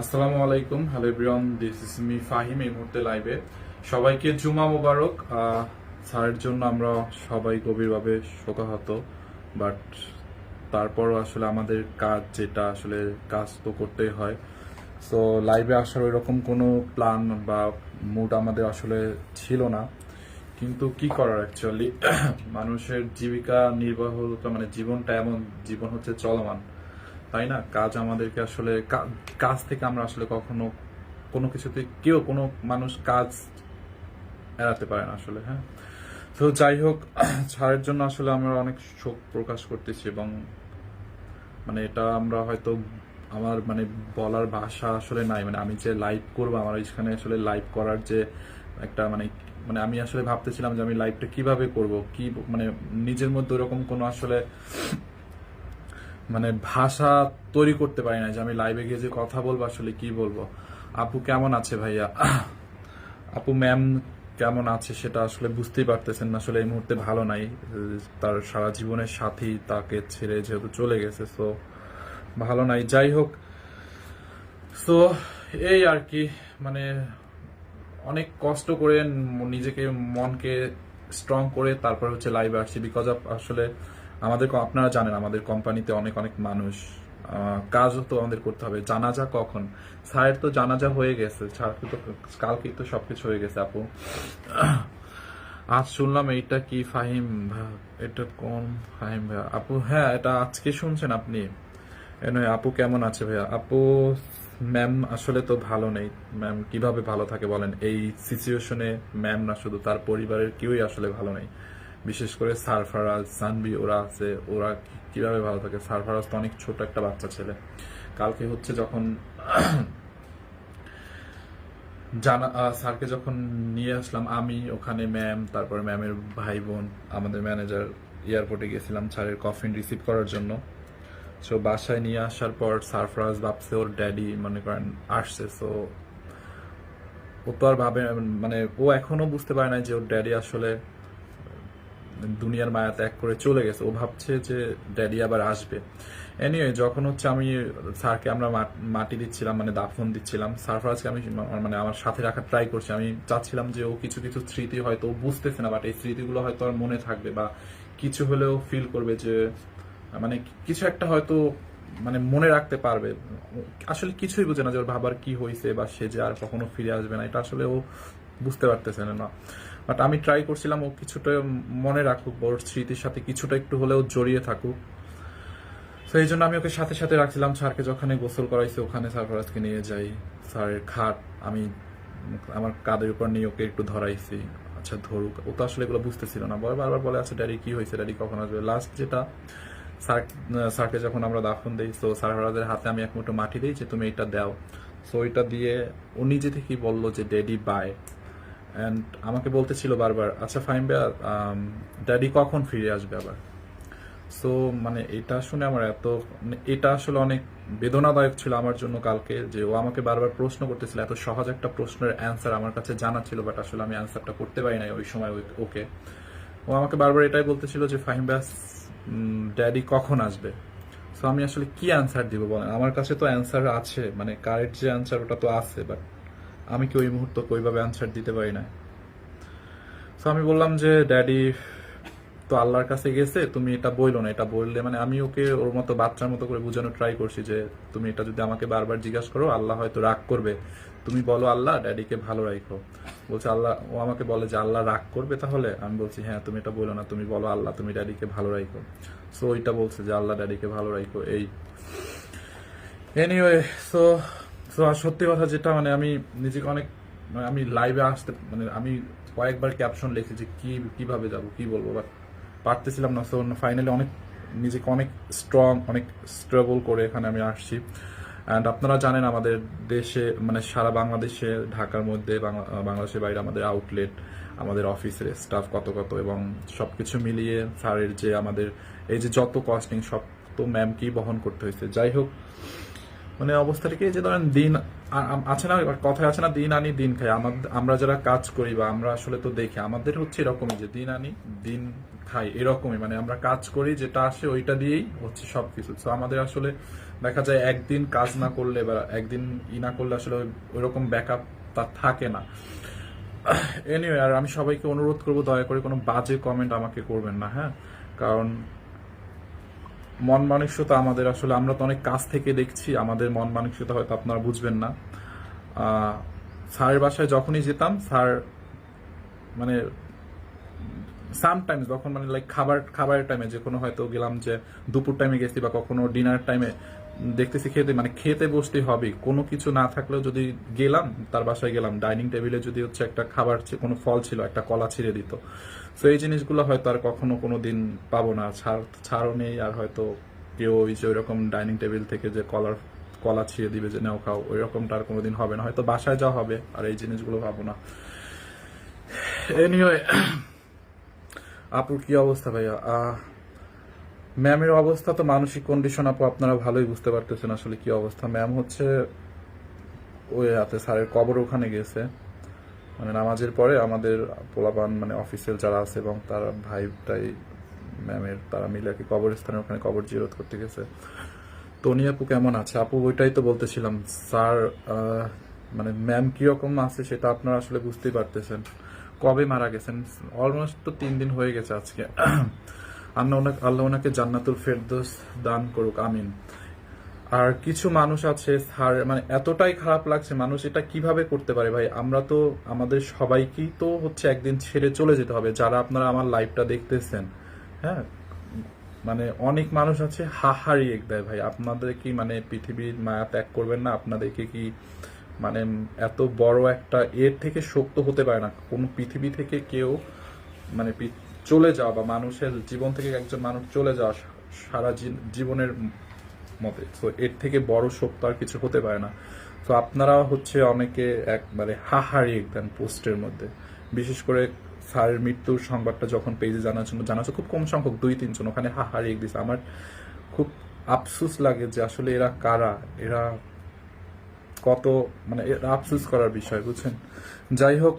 আসসালামু আলাইকুম। Hello everyone this is me Fahim এই মুহূর্তে লাইভে সবাইকে জুমা মোবারক। স্যারের জন্য আমরা সবাই গভীরভাবে শোকাহত বাট তারপরও আসলে আমাদের কাজ যেটা আসলে কাজ তো করতেই হয়। সো লাইভে আসার ওইরকম কোনো প্ল্যান বা মুড আমাদের আসলে ছিল না। কিন্তু কি করার অ্যাকচুয়ালি মানুষের জীবিকা নির্বাহ মানে জীবনটা এমন, জীবন হচ্ছে চলমান। তাই না? কাজ আমাদেরকে আসলে কাজ থেকে আমরা আসলে কখনো কোনো কিছুতে কেউ কোনো মানুষ কাজ এড়াতে পারে না আসলে হ্যাঁ? তো যাই হোক, ছাড়ের জন্য আসলে আমরা অনেক শোক প্রকাশ করতেছি এবং মানে এটা আমরা হয়তো আমার মানে বলার ভাষা আসলে নাই। মানে আমি যে লাইভ করব, আমার এখানে আসলে লাইভ করার যে একটা মানে মানে আমি আসলে ভাবতেছিলাম যে আমি লাইভটা কীভাবে করব, কি মানে নিজের মধ্যে ওরকম কোনো আসলে মানে ভাষা তৈরি করতে পারি না যে আমি লাইভে গিয়ে যে কথা বলব, আসলে কি বলব। আপু কেমন আছে ভাইয়া? আপু ম্যাম কেমন আছে সেটা আসলে বুঝতেই পারতেছেন আসলে এই মুহূর্তে ভালো নাই। তার সারা জীবনের সাথী তাকে ছেড়ে যেহেতু চলে গেছে সো ভালো নাই। যাই হোক সো এই আর কি মানে অনেক কষ্ট করে নিজেকে মনকে স্ট্রং করে তারপর হচ্ছে লাইভে আসছি বিকজ অফ আসলে আমাদের আপনারা জানেন, আমাদের কোম্পানিতে অনেক অনেক মানুষ কাজও তো আমাদের করতে হবে। জানাজা কখন? স্যারের তো জানাজা হয়ে গেছে। স্যারকে তো কালকেই তো হয়ে গেছে, আপু। আজ শুনলাম এইটা কি ফাহিম এটা কোন ফাহিম ভাইয়া আপু হ্যাঁ এটা আজকে শুনছেন আপনি? নয়, আপু কেমন আছে ভাইয়া? আপু, ম্যাম আসলে তো ভালো নেই। ম্যাম কীভাবে ভালো থাকে বলেন? এই সিচুয়েশনে ম্যাম না, শুধু তার পরিবারের কেউই আসলে ভালো নেই। বিশেষ করে সারফারাজ সানবি ওরা আছে, ওরা কীভাবে ভালো থাকে? সারফারাজ তো অনেক ছোট একটা বাচ্চা ছেলে। কালকে হচ্ছে যখন জানা স্যারকে যখন নিয়ে আসলাম, আমি, ওখানে ম্যাম, তারপরে ম্যামের ভাই বোন আমাদের ম্যানেজার এয়ারপোর্টে গেছিলাম স্যারের কফিন রিসিভ করার জন্য। সো বাসায় নিয়ে আসার পর সারফরাজ ভাবছে ওর ড্যাডি মনে করেন, আসছে। সো ও তো আর ভাবে মানে ও এখনও বুঝতে পারে না যে ওর ড্যাডি আসলে দুনিয়ার মায়া ত্যাগ করে চলে গেছে। ও ভাবছে যে ড্যাডি আবার আসবে। এনিওয়ে যখন হচ্ছে আমি স্যারকে আমরা মাটি দিচ্ছিলাম মানে দাফন দিচ্ছিলাম সারফরাজকে আমি মানে আমার সাথে রাখার ট্রাই করছি। আমি চাচ্ছিলাম যে ও কিছু কিছু স্মৃতি হয়তো ও বুঝতেছে না বাট এই স্মৃতিগুলো হয়তো আর মনে থাকবে বা কিছু হলেও ফিল করবে যে মানে কিছু একটা হয়তো মানে মনে রাখতে পারবে। আসলে কিছুই বোঝে না যে ওর ভাবার কি হয়েছে বা সে যে আর কখনো ফিরে আসবে না। এটা আসলে ও বুঝতে পারতেছে না। বাট আমি ট্রাই করছিলাম, ও কিছুটা মনে রাখুক বা ওর স্মৃতির সাথে কিছুটা একটু হলেও জড়িয়ে থাকুক। তো এই জন্য আমি ওকে সাথে সাথে রাখছিলাম। স্যারকে যখন গোসল করাইছে, ওখানে সারফরাজকে নিয়ে যাই। স্যারের খাট, আমি আমার কাদের উপর নিয়ে ওকে একটু ধরাইছি। আচ্ছা ধরুক। ও তো আসলে এগুলো বুঝতেছিল না। বারবার বলে আচ্ছা ড্যাডি, কি হয়েছে? ড্যাডি কখন আসবে? লাস্ট যেটা, স্যার, স্যারকে যখন আমরা দাফন দিই তো সারফরাজের হাতে আমি এক মুঠো মাটি দিই যে তুমি এটা দাও। সো এটা দিয়ে ও নিজে থেকেই বলল যে, ড্যাডি বাই অ্যান্ড আমাকে বলতেছিল বারবার আচ্ছা ফাইন ড্যাডি কখন ফিরে আসবে আবার? সো মানে এটা শুনে আমার এত মানে এটা আসলে অনেক বেদনাদায়ক ছিল আমার জন্য কালকে, যে ও আমাকে বারবার প্রশ্ন করতেছিল, এত সহজ একটা প্রশ্নের অ্যান্সার আমার কাছে জানা ছিল বাট আসলে আমি অ্যান্সারটা করতে পারি নাই ওই সময় ওকে। ও আমাকে বারবার এটাই বলতেছিল যে, ফাহিম ব্যাস ড্যাডি কখন আসবে? সো আমি আসলে কি অ্যান্সার দিব বলেন? আমার কাছে তো অ্যান্সার আছে মানে কারেক্ট যে অ্যান্সার ওটা তো আছে বাট আমি কি ওই মুহূর্তে ওইভাবে অ্যান্সার দিতে পারি না? সো আমি বললাম যে ড্যাডি তো আল্লাহর কাছে গেছে, তুমি এটা বইলো না। এটা বললে মানে আমি ওকে ওর মতো বাচ্চার মতো করে বোঝানোর ট্রাই করছি যে, তুমি এটা যদি আমাকে বারবার জিজ্ঞাসা করো, আল্লাহ হয়তো রাগ করবে। তুমি বলো আল্লাহ ড্যাডিকে ভালো রাখো। বলছে, আল্লাহ, ও আমাকে বলে যে, আল্লাহ রাগ করবে তাহলে? আমি বলছি হ্যাঁ তুমি এটা বলো না, তুমি বলো আল্লাহ, তুমি ড্যাডিকে ভালো রাখো। সো ওইটা বলছে যে, আল্লাহ ড্যাডিকে ভালো রাখো। এই এনিওয়ে সো সো সত্যি কথা যেটা মানে আমি নিজেকে অনেক মানে আমি লাইভে আসতে মানে আমি কয়েকবার ক্যাপশন লিখেছি কি, কীভাবে যাব, কি বলব? বাট পারতেছিলাম না সো ফাইনালি অনেক, নিজেকে অনেক স্ট্রং অনেক স্ট্রাগল করে এখানে আমি আসছি। অ্যান্ড আপনারা জানেন আমাদের দেশে মানে সারা বাংলাদেশে, ঢাকার মধ্যে, বাংলা- বাংলাদেশের বাইরে আমাদের আউটলেট আমাদের অফিসের স্টাফ কত কত, এবং সব কিছু মিলিয়ে স্যারের যে আমাদের, এই যে যত কস্টিং সব তো ম্যামকেই বহন করতে হয়েছে। যাই হোক মানে অবস্থাটাকে যে ধরেন দিন আছে না? কথায় আছে না, দিন আনি, দিন খাই। আমরা যারা কাজ করি বা আমরা আসলে তো দেখি, আমাদের হচ্ছে এরকমই যে দিন আনি, দিন খাই, এরকমই। মানে আমরা কাজ করি, যেটা আসে ওইটা দিয়েই হচ্ছে সবকিছু। তো আমাদের আসলে দেখা যায় একদিন কাজ না করলে বা একদিন ই না করলে আসলে ওই- ওইরকম ব্যাকআপ তার থাকে না। এনিওয়ে আর আমি সবাইকে অনুরোধ করব, দয়া করে কোনো বাজে কমেন্ট আমাকে করবেন না হ্যাঁ? কারণ মন মানসিকতা আমাদের আসলে, আমরা তো অনেক কাছ থেকে দেখছি, আমাদের মন মানসিকতা হয়তো আপনারা বুঝবেন না। স্যারের বাসায় যখনই যেতাম, স্যার মানে সামটাইমস যখন মানে লাইক খাবার, খাবারের টাইমে যে কোনো হয়তো গেলাম যে দুপুর টাইমে গেছি বা কখনো ডিনার টাইমে দেখতেছি খেতে মানে খেতে বসতে হবে। কোনো কিছু না থাকলেও যদি গেলাম, তার বাসায় গেলাম, ডাইনিং টেবিলে যদি হচ্ছে একটা খাবার কোনো ফল ছিল, একটা কলা ছিঁড়ে দিত। তো এই জিনিসগুলো হয়তো আর কখনো কোনো দিন পাবো না। ছাড়, ছাড়ও নেই, আর হয়তো কেউ ওই যে ওইরকম ডাইনিং টেবিল থেকে যে কলার, কলা ছিঁড়ে দিবে যে, নাও খাও ওই রকমটা আর কোনোদিন হবে না। হয়তো বাসায় যাওয়া হবে, আর এই জিনিসগুলো পাবো না। এনিওয়ে আপুর কি অবস্থা ভাইয়া? ম্যামের অবস্থা তো মানসিক কন্ডিশন আপু, আপনারা ভালোই বুঝতে পারতেছেন আসলে কি অবস্থা। ম্যাম হচ্ছে ওই হাতে স্যারের কবর ওখানে গেছে। মানে নামাজের পরে আমাদের পোলাপান মানে অফিসিয়াল যারা আছে এবং তার ভাইটাই ম্যামের, তারা মিলে কি কবরস্থানের ওখানে কবর জিরত করতে গেছে। টনি আপু কেমন আছে? আপু ওইটাই তো বলতেছিলাম, স্যার মানে ম্যাম কীরকম আছে সেটা আপনারা আসলে বুঝতেই পারতেছেন। কবে মারা গেছেন? অলমোস্ট তো তিন দিন হয়ে গেছে আজকে। আল্লাহ ওনাকে আল্লাহ ওনাকে জান্নাতুল ফেরদোস দান করুক, আমিন। আর কিছু মানুষ আছে স্যার মানে এতটাই খারাপ লাগছে, মানুষ এটা কীভাবে করতে পারে ভাই? আমরা তো, আমাদের সবাইকেই তো হচ্ছে একদিন ছেড়ে চলে যেতে হবে, যারা আপনারা আমার লাইভটা দেখতেছেন। হ্যাঁ? মানে অনেক মানুষ আছে, হাহারি এক দেয় ভাই। আপনাদের কি মানে পৃথিবীর মায়া ত্যাগ করবেন না, আপনাদেরকে কি মানে এত বড় একটা এর থেকে শক্ত হতে পারে না? কোন পৃথিবী থেকে কেউ মানে চলে যাওয়া বা মানুষের জীবন থেকে একজন মানুষ চলে যাওয়া সারা জীবনের মতে। তো এর থেকে বড় শক্ত আর কিছু হতে পারে না। তো আপনারা হচ্ছে অনেকে একবারে হাহারি দেন পোস্টের মধ্যে। বিশেষ করে স্যারের মৃত্যুর সংবাদটা যখন পেজে জানার জন্য জানাচ্ছে, খুব কম সংখ্যক, দুই, তিনজন ওখানে হাহারি দিছে। আমার খুব আফসোস লাগে যে আসলে এরা কারা? এরা কত মানে আফসোস করার বিষয়, বুঝছেন? যাই হোক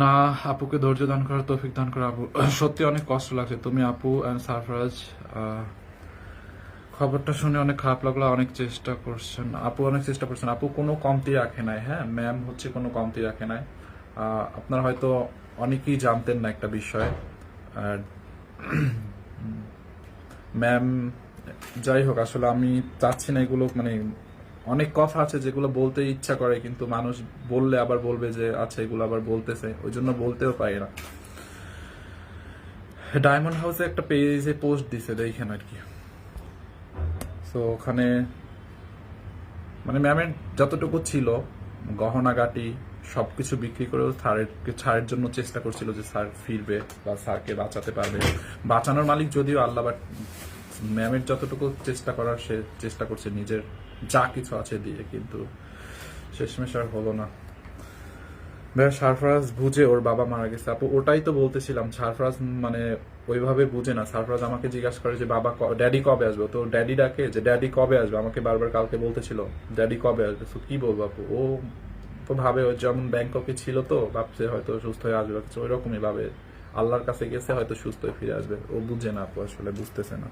না, আপুকে ধৈর্য দান করার তৌফিক দান করা আপু সত্যি অনেক কষ্ট লাগছে। তুমি আপু অ্যান্ড সারফরাজ খবরটা শুনে অনেক খারাপ লাগল, অনেক চেষ্টা করছেন। আপু অনেক চেষ্টা করছেন। আপু কোনো কমতি রাখে নাই হ্যাঁ? ম্যাম হচ্ছে কোনো কমতি রাখে নাই। আপনারা হয়তো অনেকেই জানতেন না একটা বিষয়। ম্যাম, যাই হোক, আসলে আমি চাচ্ছি না এগুলো মানে অনেক কথা আছে যেগুলো বলতে ইচ্ছা করে, কিন্তু মানুষ বললে আবার বলবে যে আচ্ছা এগুলো আবার বলতেছে। ওই জন্য বলতেও পারি না। ডায়মন্ড হাউসে একটা পেজে পোস্ট দিছে, দেখেন আর কি। তো ওখানে মানে ম্যামের যতটুকু ছিল গহনাগাটি সবকিছু বিক্রি করেও স্যারের ছাড়ের জন্য চেষ্টা করছিল যে স্যার ফিরবে বা স্যারকে বাঁচাতে পারবে। বাঁচানোর মালিক যদিও আল্লাহ বাট ম্যামের যতটুকু চেষ্টা করার, সে চেষ্টা করছে নিজের যা কিছু আছে দিয়ে, কিন্তু শেষমেশ আর হলো না। ভাইয়া, সারফরাজ বুঝে ওর বাবা মারা গেছে। আপু, ওটাই তো বলতেছিলাম, সারফরাজ মানে ওইভাবে বুঝে না। সারফরাজ আমাকে জিজ্ঞাসা করে যে, বাবা ড্যাডি কবে আসবে? তো ড্যাডি ডাকে যে, ড্যাডি কবে আসবে? আমাকে বারবার কালকে বলতেছিল, ড্যাডি কবে আসবে? তো কি বলব আপু? ও তো ভাবে যেমন ব্যাংককে ছিল তো, ভাবছে হয়তো সুস্থ হয়ে আসবে। ওই রকমই ভাবে আল্লাহর কাছে গেছে, হয়তো সুস্থ হয়ে ফিরে আসবে। ও বুঝে না আপু, আসলে বুঝতেছে না।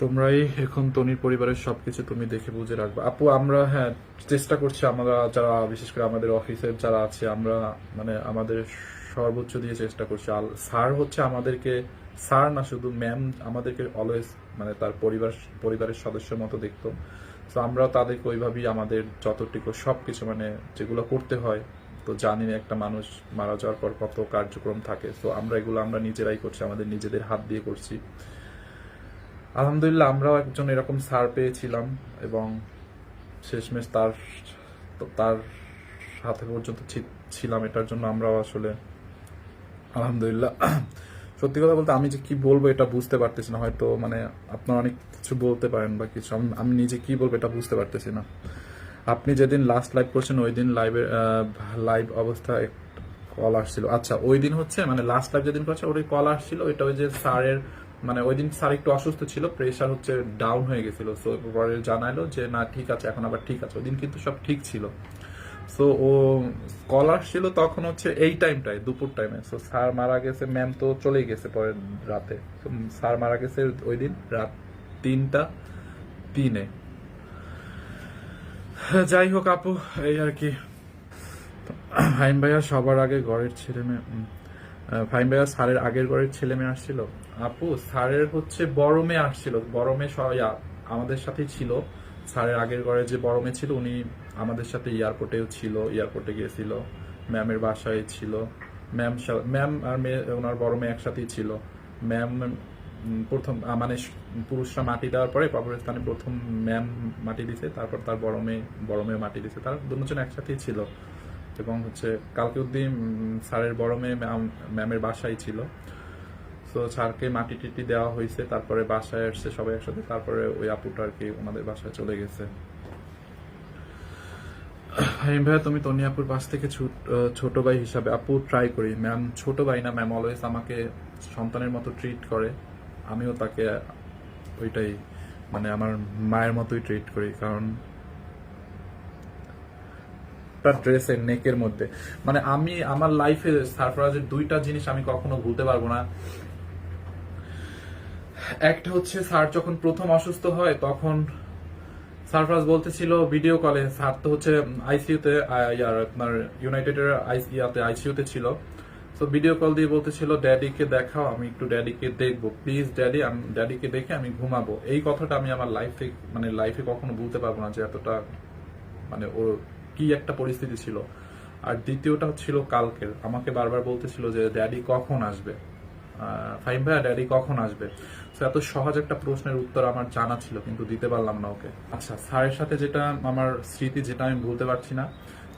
তোমরাই এখন তনির পরিবারের সবকিছু তুমি দেখে বুঝে রাখবে। আপু, আমরা হ্যাঁ চেষ্টা করছি আমরা যারা, বিশেষ করে আমাদের অফিসের যারা আছে, আমরা মানে আমাদের সর্বোচ্চ দিয়ে চেষ্টা করছি। স্যার হচ্ছে আমাদেরকে, স্যার না শুধু ম্যাম, আমাদেরকে অলওয়েজ মানে তার পরিবার, পরিবারের সদস্যের মতো দেখতো। তো আমরা তাদেরকে ওইভাবেই আমাদের যতটুকু সবকিছু মানে যেগুলো করতে হয় তো জানি একটা মানুষ মারা যাওয়ার পর কত কার্যক্রম থাকে। তো আমরা এগুলো আমরা নিজেরাই করছি, আমাদের নিজেদের হাত দিয়ে করছি। আলহামদুলিল্লাহ আমরাও একজন এরকম স্যার পেয়েছিলাম এবং শেষমেশ তার তার সাথে পর্যন্ত ছিলাম, এটার জন্য আমরাও আসলে আলহামদুলিল্লাহ। সত্যি কথা বলতে আমি যে কি বলব এটা বুঝতে পারতেছি না, হয়তো মানে আপনারা অনেক কিছু বলতে পারেন বা কিছু আমি নিজে কি বলব এটা বুঝতে পারতেছি না। আপনি যেদিন লাস্ট লাইভ করছেন ওই দিন লাইভের লাইভ অবস্থায় কল আসছিল। আচ্ছা ওই দিন হচ্ছে মানে লাস্ট লাইভ যেদিন করছে ওই কল আসছিল, ওইটা ওই যে স্যারের মানে ওই দিন স্যার একটু অসুস্থ ছিল প্রেশার হচ্ছে ডাউন হয়ে গেছিল। সো পরে জানাইলো যে, না, ঠিক আছে, এখন আবার ঠিক আছে। ওই দিন কিন্তু সব ঠিক ছিল। সো ও কল আসছিল তখন হচ্ছে এই টাইমটায় দুপুর টাইমে সো স্যার মারা গেছে ম্যাম তো চলেই গেছে পরের রাতে। স্যার মারা গেছে ওই দিন রাত তিনটা, তিনে। যাই হোক আপু, এই আর কি। ফাইন ভাইয়া সবার আগে ঘরের ছেলে মেয়ে ফাইন ভাইয়া স্যারের আগের ঘরের ছেলে মেয়ে আসছিল। আপু, স্যারের হচ্ছে বড় মেয়ে আসছিল। বড় মেয়ে আমাদের সাথেই ছিল। স্যারের আগের ঘরে যে বড় মেয়ে ছিল, উনি আমাদের সাথে এয়ারপোর্টেও ছিল, এয়ারপোর্টে গিয়েছিল ম্যামের বাসায় ছিল। ম্যাম ম্যাম আর মেয়ে, ওনার বড় মেয়ে একসাথেই ছিল। ম্যাম প্রথম মানে পুরুষরা মাটি দেওয়ার পরে কবরস্থানে প্রথম ম্যাম মাটি দিছে, তারপর তার বড় মেয়ে বড় মেয়ে মাটি দিছে। তারা দুজন একসাথেই ছিল। এবং হচ্ছে কালকে অব্দি স্যারের বড় মেয়ে ম্যাম- ম্যামের বাসায় ছিল। তো স্যারকে মাটি টিটি দেওয়া হয়েছে, তারপরে বাসায় আসছে সবাই একসাথে, তারপরে ওই আপুটা আর কি ওনাদের বাসায় চলে গেছে। হাইম ভাইয়া তুমি তনি আপুর পাশ থেকে ছোট ভাই হিসাবে আপু ট্রাই করি। ম্যাম ছোট ভাই না, ম্যাম অলওয়েজ আমাকে সন্তানের মতো ট্রিট করে। আমিও তাকে ওইটাই মানে আমার মায়ের মতোই ট্রিট করি, কারণ তার নেকের মধ্যে। মানে আমি, আমার লাইফে সারফরাজের দুইটা জিনিস আমি কখনো ভুলতে পারব না। একটা হচ্ছে স্যার যখন প্রথম অসুস্থ হয়, তখন সারফরাজ বলতেছিল ভিডিও কলে স্যার তো হচ্ছে আইসিইউতে ইয়ার আপনার ইউনাইটেডের ইয়াতে ছিল। তো ভিডিও কল দিয়ে বলতেছিল ড্যাডিকে দেখাও, আমি একটু ড্যাডিকে দেখব। প্লিজ ড্যাডি আমি ড্যাডিকে দেখে আমি ঘুমাবো। এই কথাটা আমি আমার লাইফে মানে লাইফে কখনো বলতে পারব না যে এতটা মানে ওর কি একটা পরিস্থিতি ছিল। আর দ্বিতীয়টা ছিল কালকের। আমাকে বারবার বলতেছিল যে ড্যাডি কখন আসবে? ফাহিম ভাইয়া ড্যাডি কখন আসবে? তো এত সহজ একটা প্রশ্নের উত্তর আমার জানা ছিল, কিন্তু দিতে পারলাম না ওকে। আচ্ছা স্যারের সাথে যেটা, আমার স্মৃতি, যেটা আমি ভুলতে পারছি না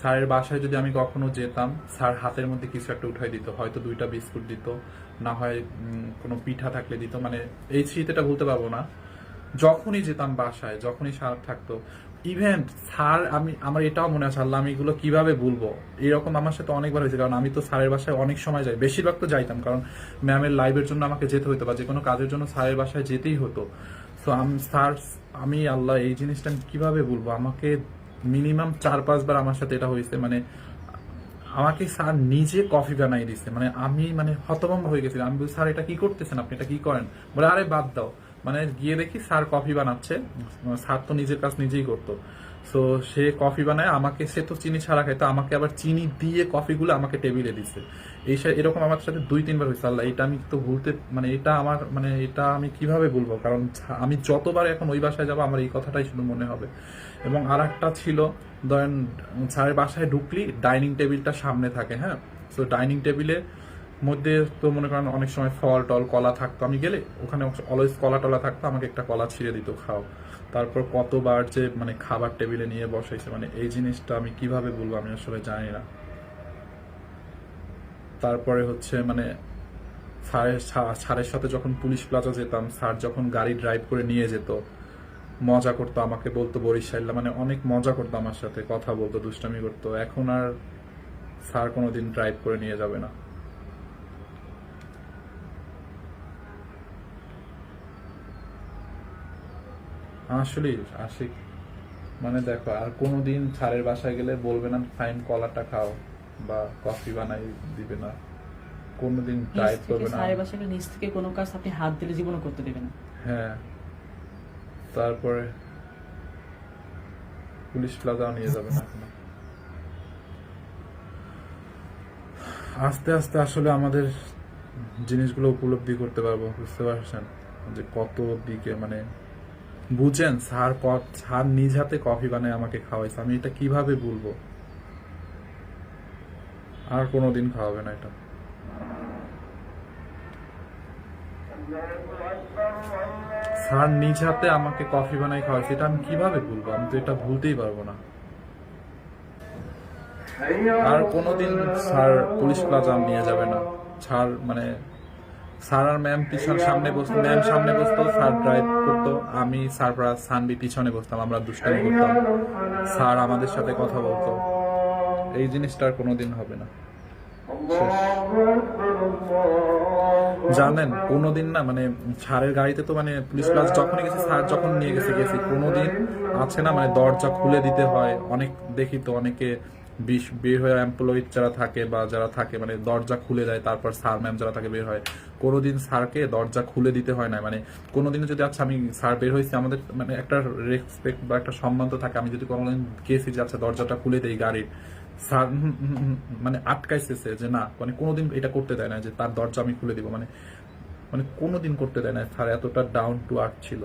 স্যারের বাসায় যদি আমি কখনো যেতাম, স্যার হাতের মধ্যে কিছু একটা উঠাই দিত, হয়তো দুইটা বিস্কুট দিত, না হয় কোনো পিঠা থাকলে দিত মানে এই স্মৃতিটা ভুলতে পারব না। যখনই যেতাম বাসায়, যখনই স্যার থাকতো ইভেন্ট স্যার আমি, আমার এটাও মনে আছে, আল্লাহ আমি এগুলো কীভাবে ভুলবো? এরকম আমার সাথে অনেকবার হয়েছে, কারণ আমি তো স্যারের বাসায় অনেক সময় যাই, বেশিরভাগ তো যাইতাম, কারণ ম্যামের লাইভের জন্য আমাকে যেতে হতো বা যে কোনো কাজের জন্য স্যারের বাসায় যেতেই হতো। তো আমি, স্যার, আমি আল্লাহ এই জিনিসটা আমি কীভাবে বলব আমাকে মিনিমাম চার পাঁচবার আমার সাথে এটা হয়েছে মানে আমাকে স্যার নিজে কফি বানাই দিছে মানে আমি মানে হতভম্ব হয়ে গেছিলাম। আমি বলি স্যার, এটা কি করতেছেন আপনি? এটা কি করেন? বলে, আরে, বাদ দাও। মানে গিয়ে দেখি স্যার কফি বানাচ্ছে, স্যার তো নিজের কাজ নিজেই করতো। সো সে কফি বানায়, আমাকে, সে তো চিনি ছাড়া খায়, তো আমাকে আবার চিনি দিয়ে কফিগুলো আমাকে টেবিলে দিছে। এই এরকম আমার সাথে দুই, তিনবার হয়েছে, আল্লাহ, এটা আমি তো ভুলতে মানে এটা আমার মানে এটা আমি কীভাবে বলব? কারণ আমি যতবার এখন ওই বাসায় যাব, আমার এই কথাটাই শুধু মনে হবে। এবং আর একটা ছিল, ধরেন স্যারের বাসায় ঢুকলি ডাইনিং টেবিলটা সামনে থাকে হ্যাঁ? তো ডাইনিং টেবিলে মধ্যে তো মনে করেন অনেক সময় ফল, টল, কলা থাকতো। আমি গেলে ওখানে অলওয়েজ কলা টলা থাকতো, আমাকে একটা কলা ছিঁড়ে দিত, খাও। তারপর কতবার যে মানে খাবার টেবিলে নিয়ে বসাইছে মানে এই জিনিসটা আমি কীভাবে বলব আমি আসলে জানি না। তারপরে হচ্ছে মানে স্যারের স্যারের সাথে যখন পুলিশ প্লাজা যেতাম, স্যার যখন গাড়ি ড্রাইভ করে নিয়ে যেত, মজা করতো, আমাকে বলতো বরিশাল্লা মানে অনেক মজা করতো আমার সাথে, কথা বলতো, দুষ্টামি করতো। এখন আর স্যার কোনোদিন ড্রাইভ করে নিয়ে যাবে না। আসলে আশিক মানে দেখো আর কোনোদিন স্যারের বাসায় গেলে বলবে না ফাইন কলাটা খাও বা কফি বানাই দিবে না। কোনোদিন নিচ ড্রাইভ করবে না। সাহেব বাসাকে নিচ থেকে কোনো কাজ আপনি হাত দিলে জীবনও করতে দেবেন না। হ্যাঁ। তারপরে পুলিশ প্লাজাও নিয়ে যাবে না এখনও। আস্তে আস্তে আসলে আমাদের জিনিসগুলো উপলব্ধি করতে পারব বুঝতে পারছেন? যে কত দিকে মানে বুঝেন, স্যার স্যার নিজ হাতে কফি বানায় আমাকে খাওয়াইছে। আমি এটা কীভাবে বলব আর কোনোদিন খাওয়াবে না এটা। স্যার নিজ হাতে আমাকে কফি বানাই খাওয়াইছে, এটা আমি কীভাবে ভুলবো? আমি তো এটা ভুলতেই পারব না। আর কোনোদিন স্যার পুলিশ প্লাজা নিয়ে যাবে না। স্যার মানে স্যার আর ম্যাম পিছন সামনে বসতো ম্যাম সামনে বসতো স্যার ড্রাইভ করতো, আমি সারপ্রাইজ সানবি পিছনে বসতাম, আমরা দুষ্টামি করতাম। স্যার আমাদের সাথে কথা বলতো। এই জিনিসটা আর কোনোদিন হবে না। জানেন, কোনোদিন না মানে স্যারের গাড়িতে তো মানে পুলিশ প্লাস যখনই গেছি, স্যার যখন নিয়ে গেছে, গেছি, কোনোদিন আছে না মানে দরজা খুলে দিতে হয়। অনেক দেখি তো, অনেকে বিশ বের হয়ে এমপ্লয়ি যারা থাকে বা যারা থাকে মানে দরজা খুলে দেয়, তারপর স্যার ম্যাম যারা থাকে বের হয়। কোনোদিন স্যারকে দরজা খুলে দিতে হয় না। মানে কোনোদিন যদি আচ্ছা আমি স্যার বের হয়েছি, আমাদের মানে একটা রেসপেক্ট বা একটা সম্মান তো থাকে। আমি যদি কোনোদিন গেছি যে আচ্ছা দরজাটা খুলে দেই গাড়ির, স্যার মানে আটকাইছে যে না মানে কোনোদিন এটা করতে দেয় না যে তার দরজা আমি খুলে দিব। মানে মানে কোনোদিন করতে দেয় না। স্যার এতটা ডাউন টু আর্থ ছিল।